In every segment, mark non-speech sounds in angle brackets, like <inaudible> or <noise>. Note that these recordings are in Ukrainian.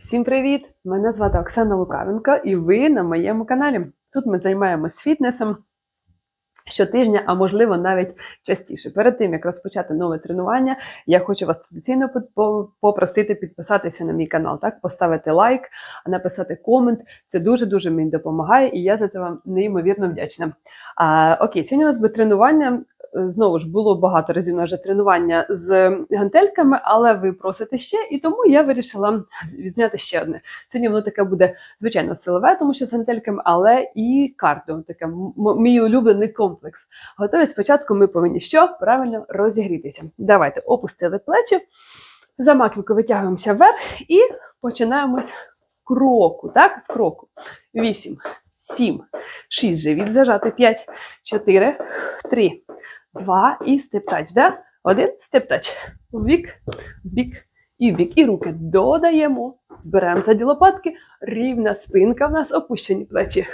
Всім привіт! Мене звати Оксана Лукавенко, і ви на моєму каналі. Тут ми займаємось фітнесом щотижня, а можливо навіть частіше. Перед тим як розпочати нове тренування, я хочу вас традиційно по- по- попросити підписатися на мій канал, так поставити лайк, написати комент. Це дуже дуже мені допомагає, і я за це вам неймовірно вдячна. А, окей, сьогодні у нас буде тренування. Знову ж було багато разів на вже тренування з гантельками, але ви просите ще, і тому я вирішила відзняти ще одне. Сьогодні воно таке буде звичайно силове, тому що з гантельками, але і кардіо, таке мій улюблений комплекс. Готові спочатку ми повинні що правильно розігрітися. Давайте опустили плечі, за маківку витягуємося вверх і починаємо з кроку. Так, з кроку. Вісім, сім, шість. Живіт зажати. П'ять, чотири, три, два і стептач. Да? Один стептач. В бік, в бік і в бік. І руки додаємо. Збираємо задні лопатки. Рівна спинка в нас опущені плечі.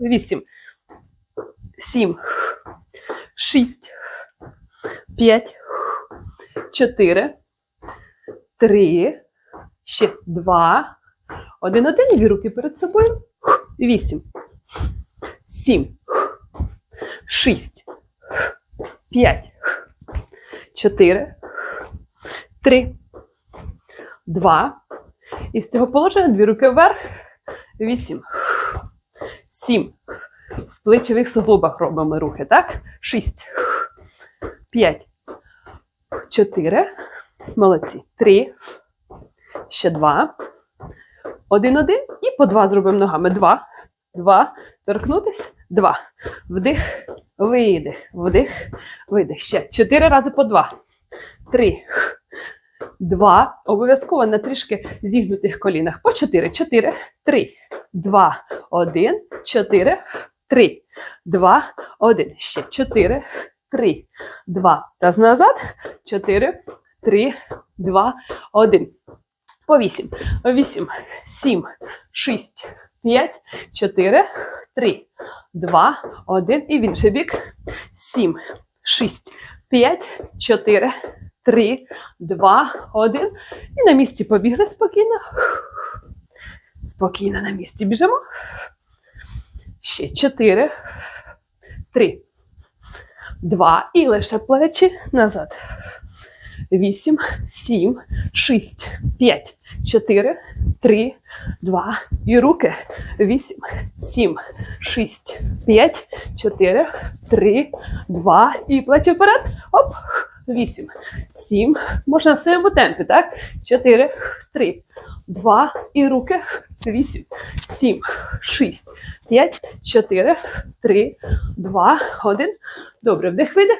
Вісім, сім, шість, п'ять, чотири, три, ще два, один, один, дві руки перед собою. Вісім, сім, шість, п'ять, чотири, три, два. І з цього положення дві руки вверх. Вісім, сім. В плечових суглобах робимо рухи, так? Шість, п'ять, чотири. Молодці. Три. Ще два. Один, один. І по два зробимо ногами. Два. Два. Торкнутись. Два. Вдих. Видих. Вдих. Видих. Ще. Чотири рази по два. Три. Два. Обов'язково на трішки зігнутих колінах. По чотири. Чотири. Три. Два. Один. Чотири. Три. Два. Один. Ще. Чотири. Три. Два. Таз назад. Чотири. Три. Два. Один. По вісім. Вісім. Сім. Шість. П'ять. Чотири. Три. Два. Один. І в інший бік. Сім. Шість. П'ять. Чотири. Три. Два. Один. І на місці побігли спокійно. Спокійно на місці біжимо. Ще чотири. Три. Два. І лише плечі назад. Вісім, сім, шість, п'ять, чотири, три, два. І руки. Вісім, сім, шість, п'ять, чотири, три, два. І плечі вперед. Оп. Вісім, сім. Можна в своєму темпі, так? Чотири, три, два. І руки. Вісім, сім, шість, п'ять, чотири, три, два, один. Добре, вдих, видих.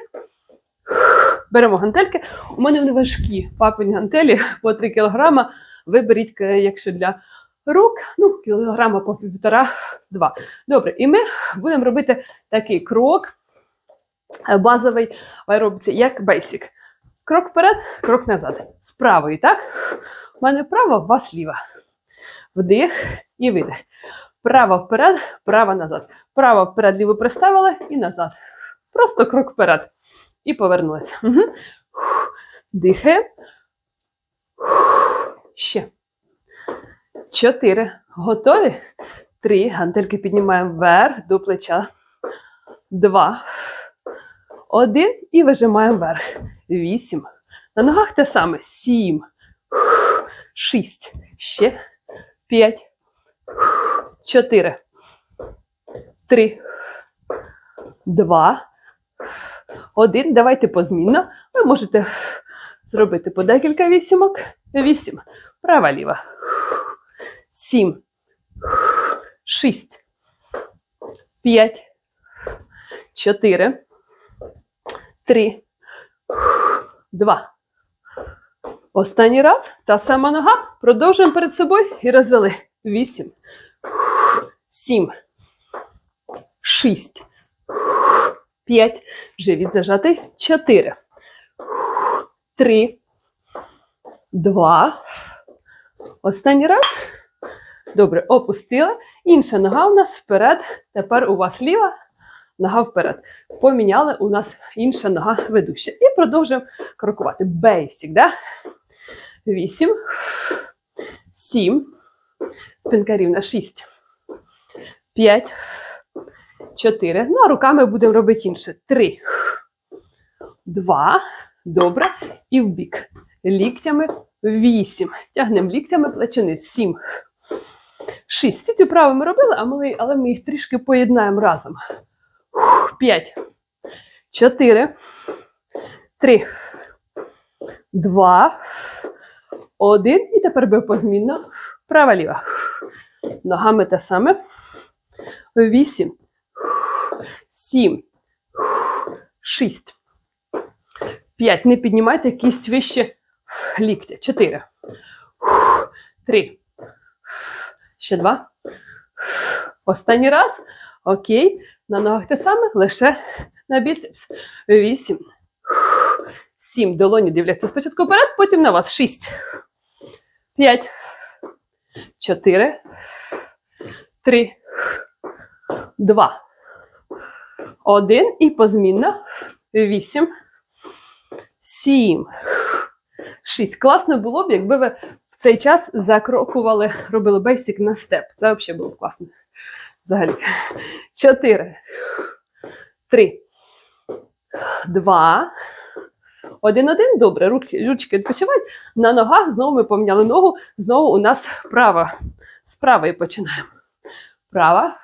Беремо гантельки. У мене вони важкі папині гантелі <laughs> по 3 кг. Виберіть, е, якщо для рук, ну, кілограма по півтора-два. Добре, і ми будемо робити такий крок е, базовий в аеробіці, як бейсік. Крок вперед, крок назад. З правої, так? У мене права, у вас ліва. Вдих і видих. Право вперед, право назад. Право вперед, ліву приставили і назад. Просто крок вперед. І повернулися. Угу. Дихаємо. Ще. Чотири. Готові? Три. Гантельки піднімаємо вверх до плеча. Два. Один. І вижимаємо вверх. Вісім. На ногах те саме. Сім. Шість. Ще. П'ять. Чотири. Три. Два. Один. Давайте позмінно. Ви можете зробити по декілька вісімок. Вісім. Права ліва. Сім. Шість. П'ять. Чотири. Три. Два. Останній раз. Та сама нога. Продовжуємо перед собою і розвели. Вісім. Сім. Шість. П'ять. Живіт зажатий. Чотири. Три. Два. Останній раз. Добре, опустили. Інша нога у нас вперед. Тепер у вас ліва. Нога вперед. Поміняли у нас інша нога ведуща. І продовжуємо крокувати. Бейсік, да? Вісім. Сім. Спинка рівна. Шість. П'ять. Чотири. Ну, а руками будемо робити інше. Три. Два. Добре. І в бік. Ліктями. Вісім. Тягнемо ліктями плечини. Сім. Шість. Всі ці вправи ми робили, але ми їх трішки поєднаємо разом. П'ять. Чотири. Три. Два. Один. І тепер би позмінно. Права ліва. Ногами те саме. Вісім. Сім. Шість. П'ять. Не піднімайте кість вище ліктя. Чотири. Три. Ще два. Останній раз. Окей. На ногах те саме, лише на біцепс. Вісім. Сім. Долоні дивляться спочатку вперед, потім на вас. Шість. П'ять. Чотири. Три. Два. Один. І позмінно. Вісім. Сім. Шість. Класно було б, якби ви в цей час закрокували, робили бейсик на степ. Це взагалі було б класно. Взагалі. Чотири. Три. Два. Один-один. Добре. Ручки відпочивають. На ногах знову ми поміняли ногу. Знову у нас права. З правої починаємо. Права.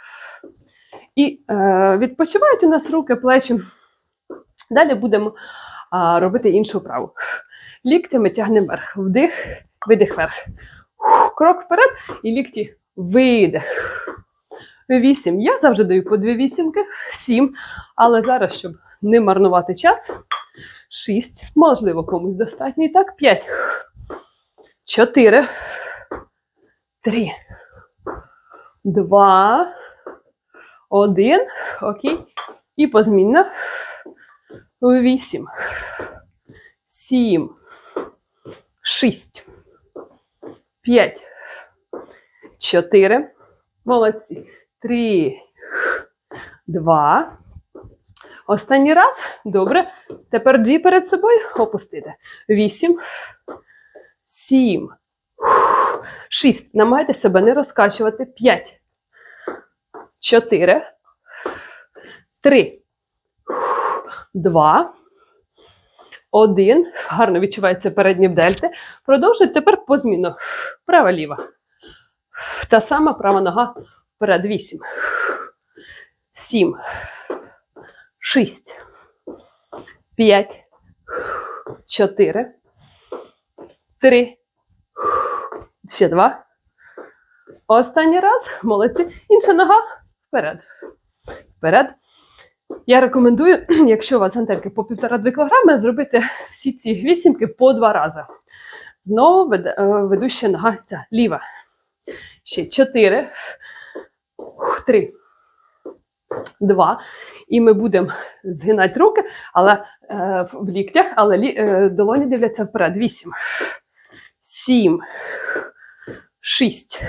І е, відпочивають у нас руки, плечі. Далі будемо а, робити іншу вправу. Ліктями тягнемо вверх. Вдих, видих вверх. Крок вперед і лікті видих. Вісім. Я завжди даю по дві вісімки, сім. Але зараз, щоб не марнувати час, шість. Можливо, комусь достатньо. І так, п'ять. Чотири. Три. Два. Один. Окей. І позмінно. Вісім. Сім. Шість. П'ять. Чотири. Молодці. Три. Два. Останній раз. Добре. Тепер дві перед собою. Опустити. Вісім. Сім. Шість. Намагайтеся себе не розкачувати. П'ять. Чотири. Три. Два. Один. Гарно відчувається передні дельти. Продовжують тепер позмінно. Права ліва. Та сама права нога вперед. Вісім. Сім. Шість. П'ять. Чотири. Три. Ще два. Останній раз. Молодці. Інша нога. Вперед. Вперед. Я рекомендую, <clears throat> якщо у вас гантельки по 1,5-2 кг, зробити всі ці вісімки по два рази. Знову е, ведуща нога ця ліва. Ще 4, 3, 2. І ми будемо згинати руки, але е, в ліктях, але лі, е, долоні дивляться вперед. 8, 7, 6,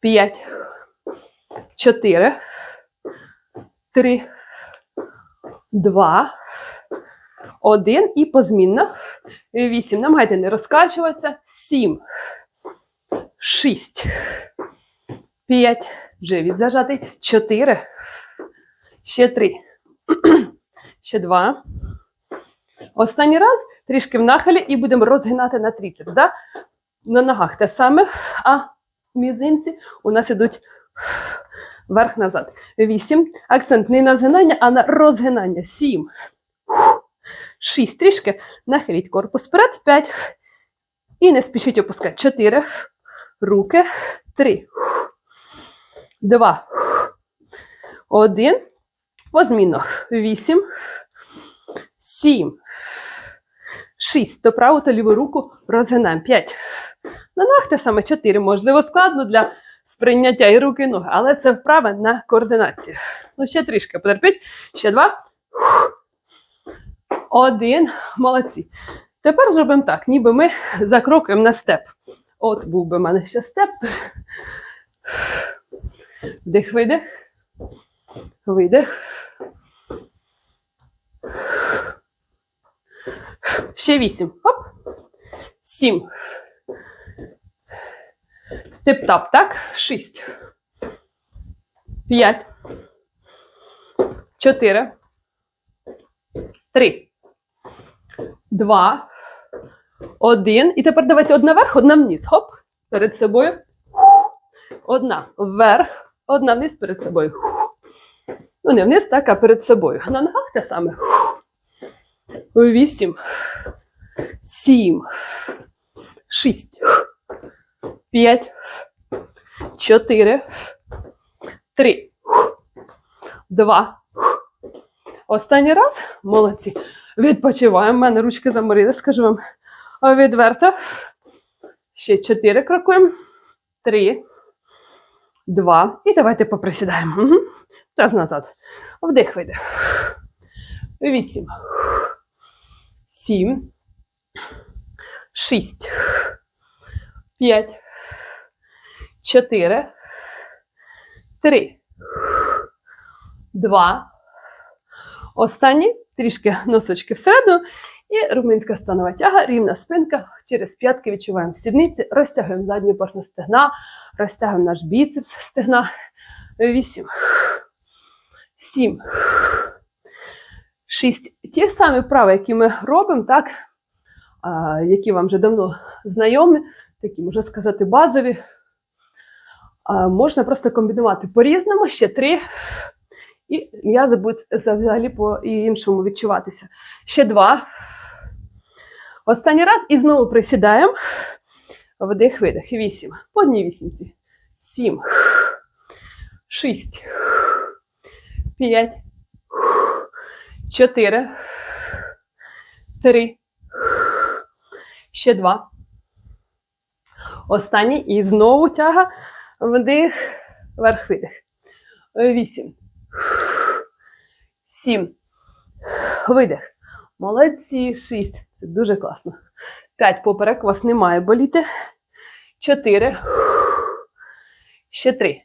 5, 4, 3, 2, 1 і позмінно. 8. Намагайте не розкачуватися. 7, 6, 5, живіт зажатий. 4, ще 3, <clears throat> ще 2. Останній раз трішки в нахилі і будемо розгинати на трицепс. Да? На ногах те саме, а мізинці у нас ідуть вверх-назад. 8. Акцент не на згинання, а на розгинання. 7. 6. Трішки нахиліть корпус вперед. 5. І не спішіть опускати. 4. Руки. 3. 2. 1. Позмінно. 8. 7. 6. То праву, то ліву руку розгинаємо. 5. На ногах те саме 4. Можливо, складно для сприйняття і руки, і ноги, але це вправа на координацію. Ну, ще трішки потерпіть. Ще два. Один. Молодці. Тепер зробимо так, ніби ми закрокуємо на степ. От був би в мене ще степ. Вдих, видих. Видих. Ще вісім. Оп. Сім. Степ-тап, так? Шість. П'ять. Чотири. Три. Два. Один. І тепер давайте одна вверх, одна вниз. Хоп. Перед собою. Одна вверх, одна вниз перед собою. Ну, не вниз, так, а перед собою. На ногах те саме. Вісім. Сім. Шість. П'ять. Чотири. Три. Два. Останній раз. Молодці. Відпочиваємо. У мене ручки заморили, скажу вам. Відверто. Ще чотири крокуємо. Три. Два. І давайте поприсідаємо. Угу. Таз назад. Вдих, видих. Вісім. Сім. Шість. П'ять. Чотири. Три. Два. Останні. Трішки носочки всередину. І руминська станова тяга, рівна спинка. Через п'ятки відчуваємо сідниці, розтягуємо задню поршню стегна, розтягуємо наш біцепс стегна. Вісім. Сім. Шість. Ті самі вправи, які ми робимо, так, які вам вже давно знайомі, такі, можна сказати, базові. А, можна просто комбінувати по-різному, ще три. І м'язи будуть взагалі по-іншому відчуватися. Ще два. Останній раз і знову присідаємо. Вдих, видих. Вісім. По одній вісімці. Сім. Шість. П'ять. Чотири. Три. Ще два. Останній. І знову тяга. Вдих. Вверх, видих. Вісім. Сім. Видих. Молодці. Шість. Це дуже класно. П'ять. Поперек вас не має боліти. Чотири. Ще три.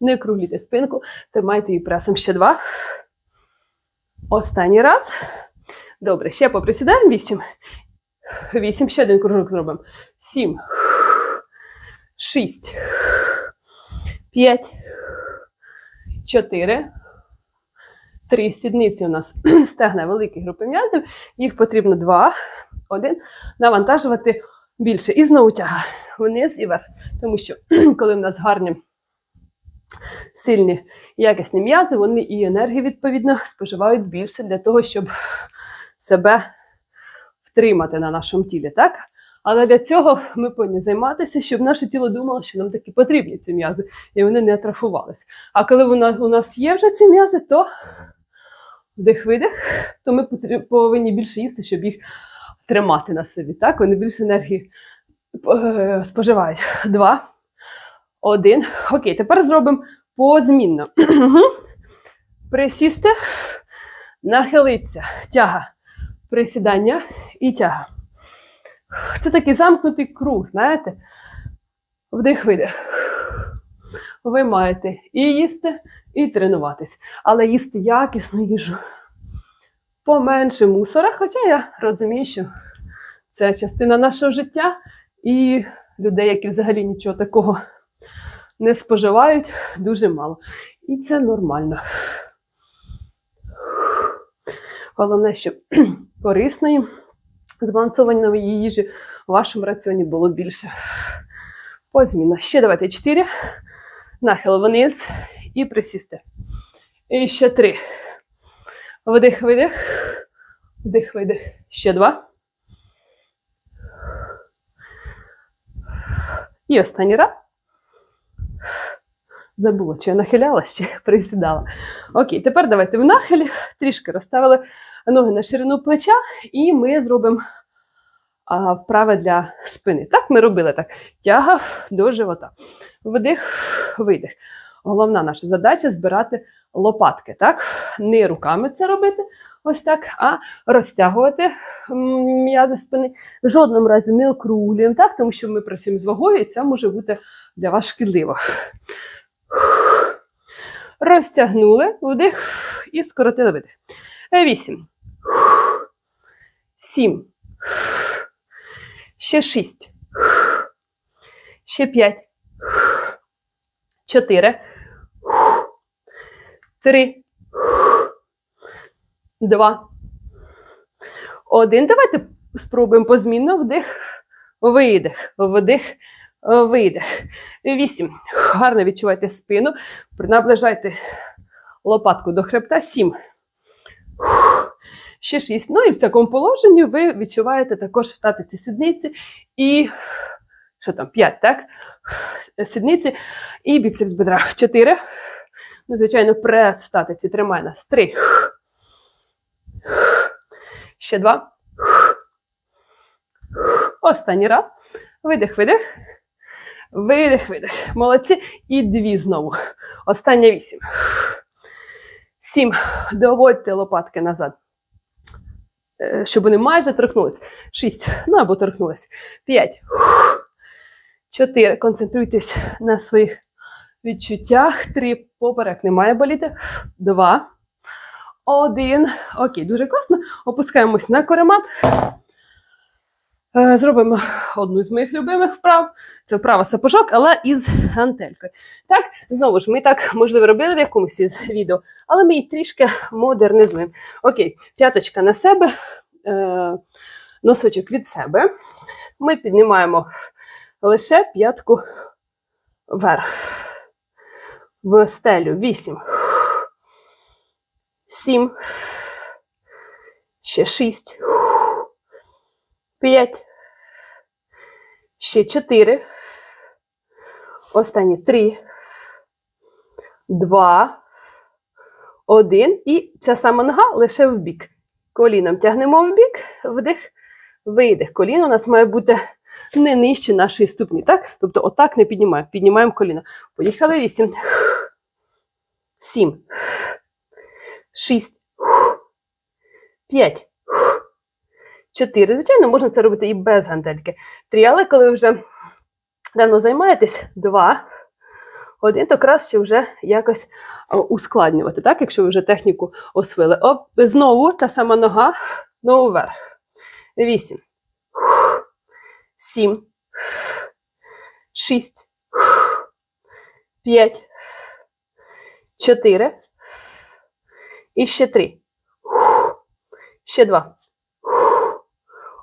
Не кругліте спинку. Тримайте її пресом. Ще два. Останній раз. Добре, ще поприсідаємо. Вісім. Вісім. Ще один кружок зробимо. Сім. Шість. П'ять. Чотири. Три сідниці у нас <clears throat> стегна великі групи м'язів. Їх потрібно два. Один. Навантажувати більше. І знову тяга вниз і вверх. Тому що <clears throat> коли в нас гарні сильні якісні м'язи, вони і енергії, відповідно, споживають більше для того, щоб себе втримати на нашому тілі. так? Але для цього ми повинні займатися, щоб наше тіло думало, що нам такі потрібні ці м'язи, і вони не атрофувалися. А коли у нас є вже ці м'язи, то вдих-видих, то ми повинні більше їсти, щоб їх тримати на собі. Так? Вони більше енергії е, споживають. Два. Один. Окей, тепер зробимо позмінно. <clears throat> Присісти, нахилитися, тяга, присідання і тяга. Це такий замкнутий круг, знаєте? Вдих-видих. Ви маєте і їсти, і тренуватись, але їсти якісну їжу. Поменше мусора, хоча я розумію, що це частина нашого життя, і людей, які взагалі нічого такого не споживають, дуже мало. І це нормально. Головне, щоб <clears throat> корисної, збалансованої їжі в вашому раціоні було більше. Позміна. Ще давайте чотири. Нахил вниз і присісти. І ще три. Вдих, видих. Вдих, видих. Ще два. І останній раз. Забула, чи я нахилялась, чи <laughs> присідала. Окей, тепер давайте в нахилі трішки розставили ноги на ширину плеча, і ми зробимо а, вправи для спини. Так, ми робили так. Тяга до живота. Вдих, видих. Головна наша задача збирати лопатки. Так? Не руками це робити, ось так, а розтягувати м'язи спини. В жодному разі не округлюємо, так? тому що ми працюємо з вагою, і це може бути для вас шкідливо. Розтягнули вдих і скоротили видих. Вісім. Сім. Ще шість. Ще п'ять. Чотири. Три. Два. Один. Давайте спробуємо позмінно вдих, видих, вдих, видих. Вісім. Гарно відчувайте спину. Наближайте лопатку до хребта. Сім. Ще шість. Ну і в такому положенні ви відчуваєте також в татиці сідниці і що там, п'ять, так? Сідниці і біцепс бедра. Чотири. Ну, звичайно, прес в татиці тримає нас. Три. Ще два. Останній раз. Видих, видих. Видих, видих. Молодці. І дві знову. Остання вісім. Сім. Доводьте лопатки назад. Е, Щоб вони майже торкнулись. Шість. Ну або торкнулись. П'ять. Чотири. Концентруйтесь на своїх відчуттях. Три. Поперек не має боліти. Два. Один. Окей, дуже класно. Опускаємось на коремат. Е, Зробимо одну з моїх любимих вправ. Це вправа сапожок, але із гантелькою. Так, знову ж, ми так, можливо, робили в якомусь із відео, але ми її трішки модернізуємо. Окей, п'яточка на себе, е, носочок від себе. Ми піднімаємо лише п'ятку вверх. В стелю. Вісім. Сім. Ще шість. П'ять. Ще чотири. Останні три. Два. Один. І ця сама нога лише в бік. Коліном тягнемо в бік, вдих, видих. Коліно у нас має бути не нижче нашої ступні. так? Тобто отак не піднімаємо. Піднімаємо коліно. Поїхали. Вісім. Сім. Шість. П'ять. Чотири. Звичайно, можна це робити і без гантельки. Три, але коли ви вже давно займаєтесь, два. Один, то краще вже якось ускладнювати, так? Якщо ви вже техніку освоїли. Оп, знову та сама нога, знову вверх. Вісім. Сім. Шість. П'ять. Чотири. І ще три. Ще два.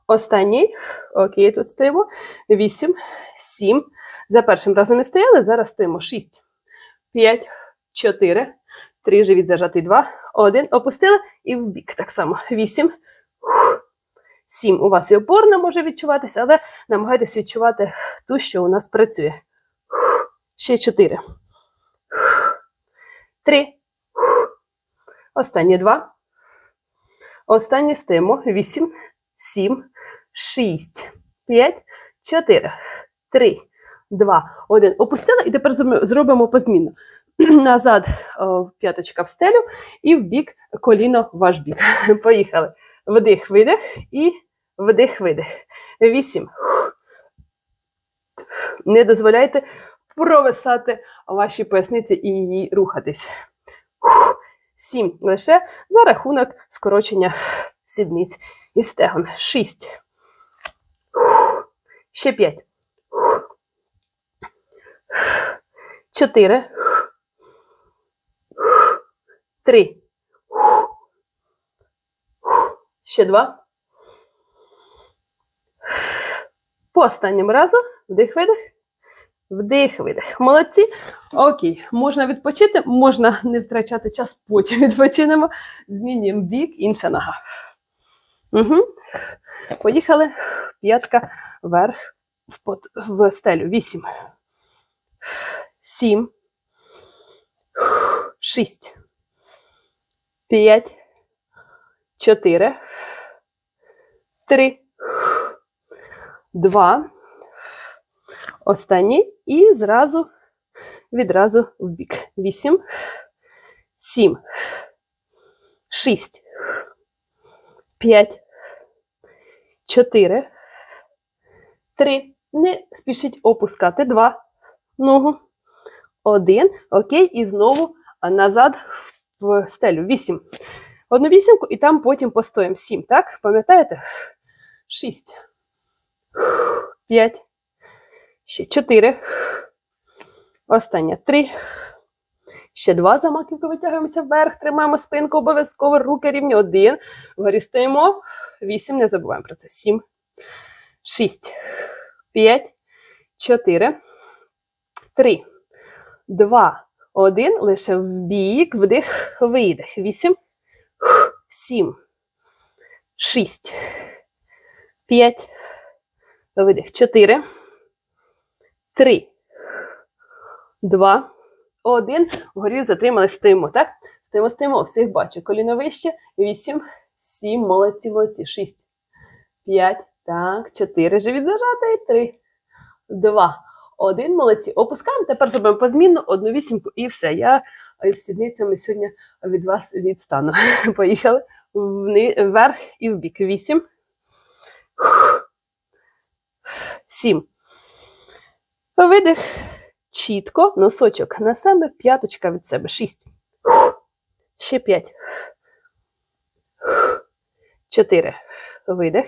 Останній. Окей, тут стоїмо. Вісім, сім. За першим разом не стояли, зараз стоїмо. Шість, п'ять, чотири, три, живіт зажатий, два, один. Опустили і в бік. Так само. Вісім, сім. У вас і опорна може відчуватися, але намагайтесь відчувати ту, що у нас працює. Ще чотири. Три. Останні два. Останні стоїмо. Вісім, сім, шість, п'ять, чотири, три, два, один. Опустили і тепер зробимо- позмінно. <clears throat> Назад п'яточка в стелю і в бік коліно в ваш бік. <laughs> Поїхали. Вдих, видих і вдих, видих. Вісім. Не дозволяйте провисати ваші поясниці і її рухатись. Сім. Лише за рахунок скорочення сідниць і стегон. Шість. Ще п'ять. Чотири. Три. Ще два. По останньому разу. Вдих, видих. Вдих, видих. Молодці. Окей, можна відпочити, можна не втрачати час, потім <laughs> відпочинемо. Змінюємо бік, інша нога. Угу. Поїхали. П'ятка вверх в, пот... в стелю. Вісім. Сім. Шість. П'ять. Чотири. Три. Два. Останній. І зразу відразу в бік. Вісім. Сім. Шість. П'ять. Чотири. Три. Не спішіть опускати. Два. Ногу. Один. Окей. І знову назад в стелю. Вісім. Одну вісімку, і там потім постоїмо. Сім. Так? Пам'ятаєте? Шість. П'ять. Ще чотири. Останнє три. Ще два за маківку витягуємося вверх, тримаємо спинку обов'язково, руки рівні. Один. Вгорі стоїмо. Вісім. Не забуваємо про це. Сім. Шість. П'ять. Чотири. Три. Два. Один. Лише в бік. Вдих, видих. Вісім. Сім. Шість. П'ять. Видих. Чотири. Три. Два. Один. Вгорі затримали, стоїмо, так? Стоїмо, стоїмо. Всіх бачу. Коліно вище. Вісім. Сім. Молодці, молодці. Шість. П'ять. Так. Чотири. Живіт зажатий. Три. Два. Один. Молодці. Опускаємо. Тепер зробимо позмінну одну вісімку і все. Я з сідницями сьогодні від вас відстану. <laughs> Поїхали. Вверх і вбік. Вісім. Сім. Видих. Чітко. Носочок на себе. П'яточка від себе. Шість. Ще п'ять. Чотири. Видих.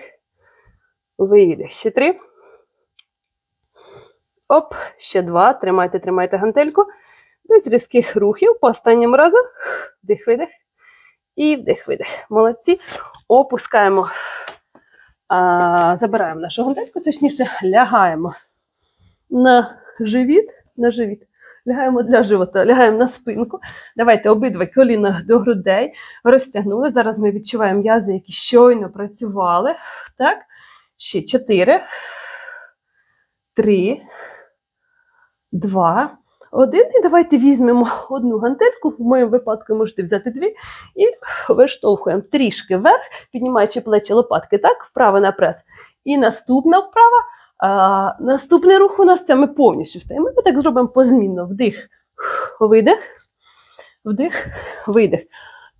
Видих. Ще три. Оп. Ще два. Тримайте, тримайте гантельку. Без різких рухів. По останньому разу. Вдих, видих. І вдих, видих. Молодці. Опускаємо. А, забираємо нашу гантельку, точніше, лягаємо на живіт, на живіт. Лягаємо для живота, лягаємо на спинку. Давайте обидва коліна до грудей. Розтягнули. Зараз ми відчуваємо м'язи, які щойно працювали. Так. Ще чотири. Три. Два. Один. І давайте візьмемо одну гантельку. В моєму випадку можете взяти дві. І виштовхуємо трішки вверх, піднімаючи плечі лопатки, так, вправо на прес. І наступна вправа. А, наступний рух у нас це ми повністю встаємо. Ми так зробимо позмінно. Вдих, видих, вдих, видих.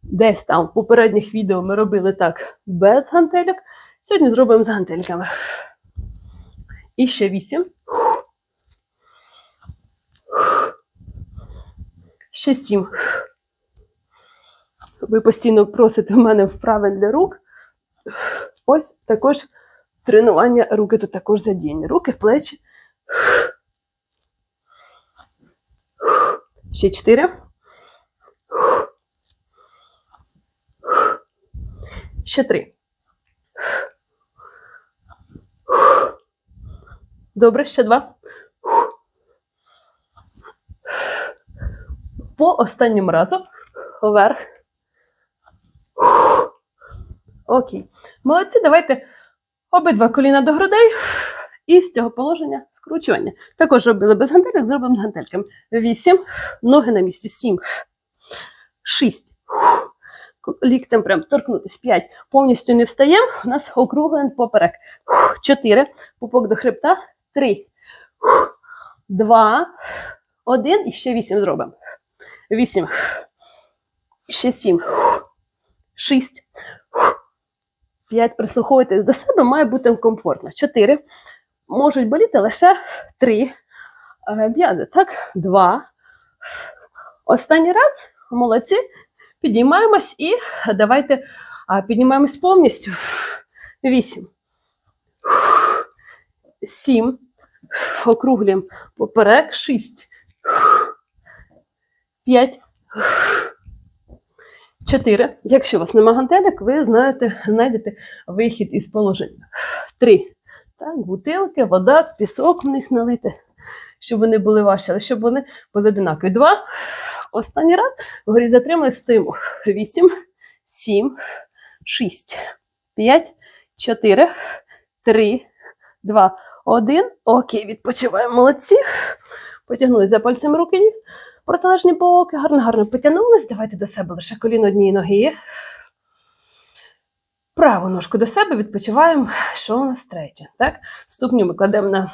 Десь там в попередніх відео ми робили так без гантельок. Сьогодні зробимо з гантельками. І ще вісім. Ще сім. Ви постійно просите в мене вправи для рук. Ось також тренування руки тут також задіяні. Руки, плечі. Ще чотири. Ще три. Добре, ще два. По останньому разу вверх. Окей. Молодці, давайте обидва коліна до грудей. І з цього положення скручування. Також робили без гантелек, зробимо з гантельками. Вісім. Ноги на місці. Сім. Шість. Ліктем прям торкнутись. П'ять. Повністю не встаємо. У нас округлений поперек. Чотири. Пупок до хребта. Три. Два. Один. І ще вісім зробимо. Вісім. Ще сім. Шість. П'ять. Прислуховуйтесь до себе, має бути комфортно. Чотири. Можуть боліти лише три. Е, М'язи. Так, два. Останній раз. Молодці. Піднімаємось і давайте піднімаємось повністю. Вісім. Сім. Округлюємо поперек. Шість. П'ять. Чотири. Якщо у вас нема гантелек, ви знаєте, знайдете вихід із положення. Три. Так, бутилки, вода, пісок в них налити, щоб вони були важчі, але щоб вони були одинакові. Два. Останній раз вгорі затримали, стоїмо. Вісім, сім, шість, п'ять, чотири, три, два, один. Окей, відпочиваємо. Молодці. Потягнули за пальцем руки. Протилежні боки. Гарно, гарно потягнулись. Давайте до себе лише коліно однієї ноги. Праву ножку до себе відпочиваємо. Що у нас третє? Так? Ступню ми кладемо на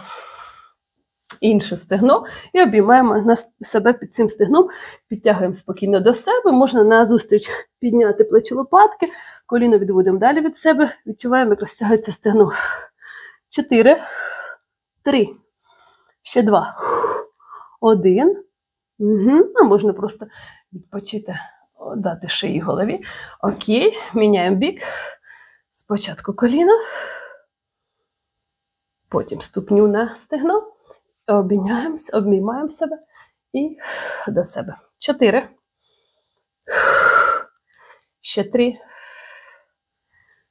інше стегно і обіймаємо себе під цим стегном, підтягуємо спокійно до себе. Можна назустріч підняти плечі лопатки, коліно відводимо далі від себе, відчуваємо, як розтягається стегно. Чотири, три, ще два, один. Угу. А можна просто відпочити, дати шиї голові. Окей, міняємо бік. Спочатку коліно, потім ступню на стегно Обміняємося, обіймаємо себе і до себе. Чотири. Ще три.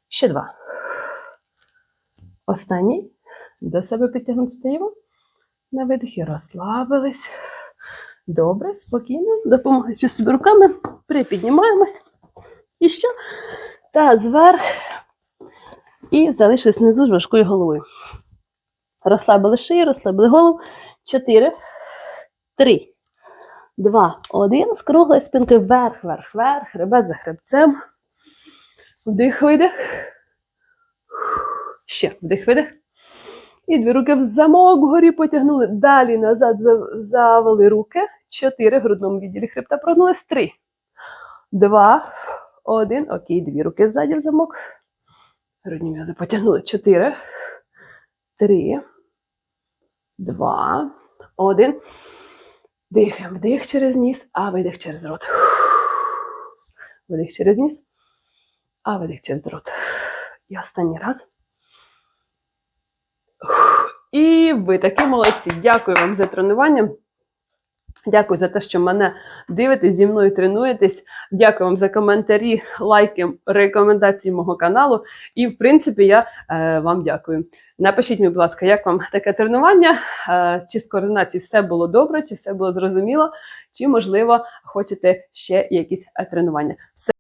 Ще два. Останній. До себе підтягнути стаємо. На видихі розслабились. Добре, спокійно, допомагаючи собі руками, припіднімаємось. І що? Та зверх. І залишились внизу з важкою головою. Розслабили шию, розслабили голову. Чотири, три, два, один. З спинки вверх, вверх, вверх, хребет за хребцем. Вдих, видих. Ще вдих, видих. І дві руки в замок вгорі потягнули. Далі назад завели руки. Чотири в грудному відділі хребта прогнулись. Три, два, один. Окей, дві руки ззаді в замок. Грудні м'язи потягнули. Чотири, три, два, один. Дихаємо. Вдих через ніс, а видих через рот. Видих через ніс, а видих через рот. І останній раз. І ви такі молодці. Дякую вам за тренування. Дякую за те, що мене дивитесь, зі мною тренуєтесь. Дякую вам за коментарі, лайки, рекомендації мого каналу. І, в принципі, я е, вам дякую. Напишіть мені, будь ласка, як вам таке тренування? Е, чи з координацією все було добре, чи все було зрозуміло, чи, можливо, хочете ще якісь е, тренування. Все.